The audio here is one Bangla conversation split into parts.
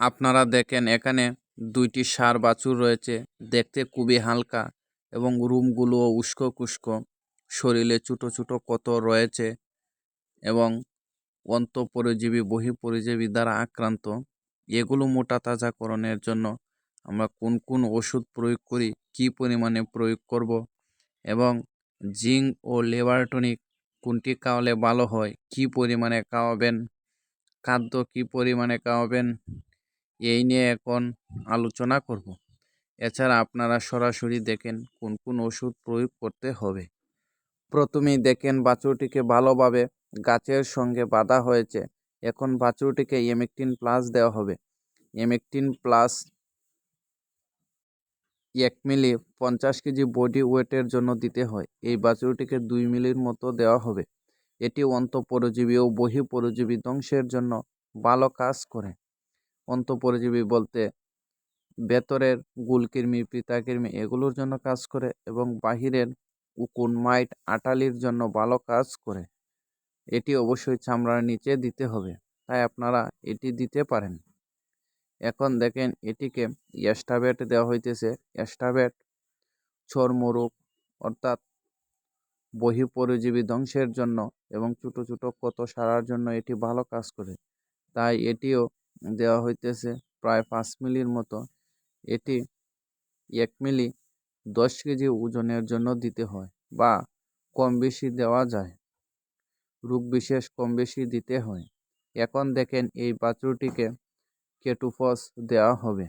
আপনারা দেখেন এখানে দুইটি সার বাছুর রয়েছে, দেখতে খুবই হালকা এবং রুমগুলো উস্কো খুস্কো। শরীরে ছোটো ছোটো কত রয়েছে এবং অন্তঃপরজীবী, বহিঃপরজীবী দ্বারা আক্রান্ত। এগুলো মোটা তাজাকরণের জন্য আমরা কোন কোন ওষুধ প্রয়োগ করি, কী পরিমাণে প্রয়োগ করব এবং জিঙ্ক ও লেবার টনিক কোনটি খাওয়ালে ভালো হয়, কী পরিমাণে খাওয়াবেন, খাদ্য কী পরিমাণে খাওয়াবেন এই নিয়ে এখন আলোচনা করব। এছাড়া আপনারা সরাসরি দেখেন কোন কোন ওষুধ প্রয়োগ করতে হবে। প্রথমেই দেখেন বাছুরটিকে ভালোভাবে গাছের সঙ্গে বাঁধা হয়েছে। এখন বাছুরটিকে এমেকটিন প্লাস দেওয়া হবে। এমেকটিন প্লাস এক মিলি পঞ্চাশ কেজি বডি ওয়েটের জন্য দিতে হয়। এই বাছুরটিকে দুই মিলির মতো দেওয়া হবে। এটি অন্তঃপরজীবী ও বহিঃপরজীবী ধ্বংসের জন্য ভালো কাজ করে। অন্তঃপরজীবী বলতে ভেতরের গুলকৃমি পিতাকৃমি এগুলোর জন্য কাজ করে এবং বাহিরের উকুন, মাইট, আটালির জন্য ভালো কাজ করে। এটি অবশ্যই চামড়ার নিচে দিতে হবে, তাই আপনারা এটি দিতে পারেন। এখন দেখেন এটিকে এস্টাবেট দেওয়া হইতেছে। এস্টাবেট চর্মরোগ, অর্থাৎ বহিঃপরজীবী ধ্বংসের জন্য এবং ছোটো ছোটো ক্ষত সারার জন্য এটি ভালো কাজ করে। তাই এটিও দেওয়া হইতেছে প্রায় পাঁচ মিলির মতো। এটি এক মিলি দশ কেজি ওজনের জন্য দিতে হয় বা কম বেশি দেওয়া যায়। রোগ বিশেষ কম বেশি দিতে হয়। এখন দেখেন এই বাছুরটিকে কেটুফস দেওয়া হবে।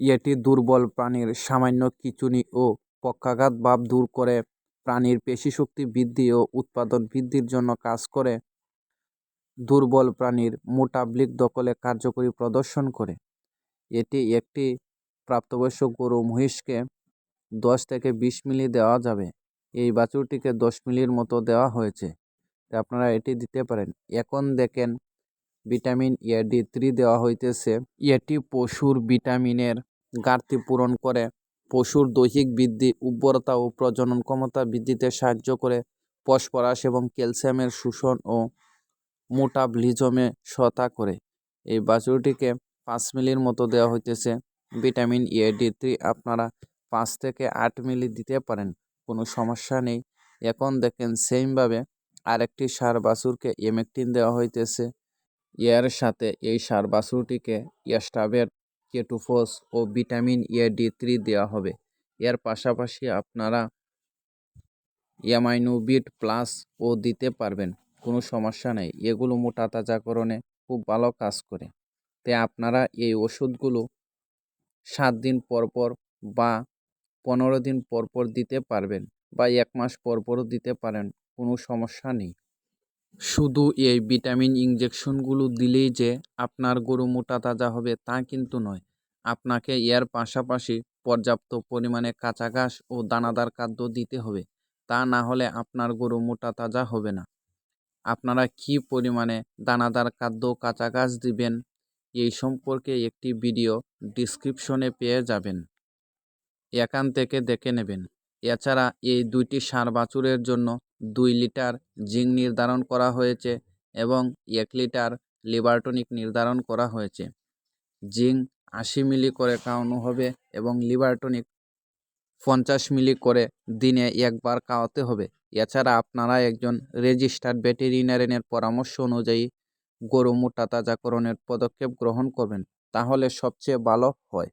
এটি দুর্বল প্রাণীর সামান্য খিঁচুনি ও পক্ষাঘাত ভাব দূর করে। প্রাণীর পেশিশক্তি বৃদ্ধি ও উৎপাদন বৃদ্ধির জন্য কাজ করে। দুর্বল প্রাণীর মোটাবলিক দখলে কার্যকরী প্রদর্শন করে। এটি একটি প্রাপ্তবয়স্ক গরু মহিষকে দশ থেকে বিশ মিলি দেওয়া যাবে। এই বাছুরটিকে দশ মিলির মতো দেওয়া হয়েছে। তা আপনারা এটি দিতে পারেন। এখন দেখেন ভিটামিন এ, ডি থ্রি দেওয়া হইতেছে। এটি পশুর ভিটামিনের ঘাটতি পূরণ করে। পশুর দৈহিক বৃদ্ধি, উর্বরতা ও প্রজনন ক্ষমতা বৃদ্ধিতে সাহায্য করে। ফসফরাস এবং ক্যালসিয়ামের শোষণ ও মোটাবলিজমে সহায়তা করে। এই বাছুরটিকে পাঁচ মিলির মতো দেওয়া হইতেছে। ভিটামিন এ, ডি থ্রি আপনারা পাঁচ থেকে আট মিলি দিতে পারেন, কোনো সমস্যা নেই। এখন দেখেন সেমভাবে আরেকটি সার বাছুরকে এমেকটিন দেওয়া হইতেছে। এর সাথে এই সার বাছুরটিকে এস্টাবের কেটুফোস ও ভিটামিন এ, ডি থ্রি দেওয়া হবে। এর পাশাপাশি আপনারা অ্যামাইনোবিট প্লাস ও দিতে পারবেন। কোনো সমস্যা নেই। এগুলো মোটা তাজাকরণে খুব ভালো কাজ করে। তাই আপনারা এই ওষুধগুলো সাত দিন পর পর বা পনেরো দিন পর পর দিতে পারবেন বা এক মাস পর পরও দিতে পারেন, কোনো সমস্যা নেই। শুধু এই ভিটামিন ইঞ্জেকশনগুলো দিলেই যে আপনার গরু মোটা তাজা হবে তা কিন্তু নয়। আপনাকে এর পাশাপাশি পর্যাপ্ত পরিমাণে কাঁচা ঘাস ও দানাদার খাদ্য দিতে হবে। তা না হলে আপনার গরু মোটা তাজা হবে না। আপনারা কী পরিমাণে দানাদার খাদ্য কাঁচা ঘাস দিবেন? এই সম্পর্কে একটি ভিডিও ডিসক্রিপশনে পেয়ে যাবেন। এখান থেকে দেখে নেবেন। এছাড়া এই দুইটি সার বাছুরের জন্য দুই লিটার জিঙ্ক নির্ধারণ করা হয়েছে এবং এক লিটার লিভারটনিক নির্ধারণ করা হয়েছে। জিঙ্ক আশি মিলি করে খাওয়ানো হবে এবং লিভারটনিক পঞ্চাশ মিলি করে দিনে একবার খাওয়াতে হবে। এছাড়া আপনারা একজন রেজিস্টার্ড ভেটেরিনারিনের পরামর্শ অনুযায়ী গরু মোটা তাজাকরণের পদক্ষেপ গ্রহণ করবেন, তাহলে সবচেয়ে ভালো হয়।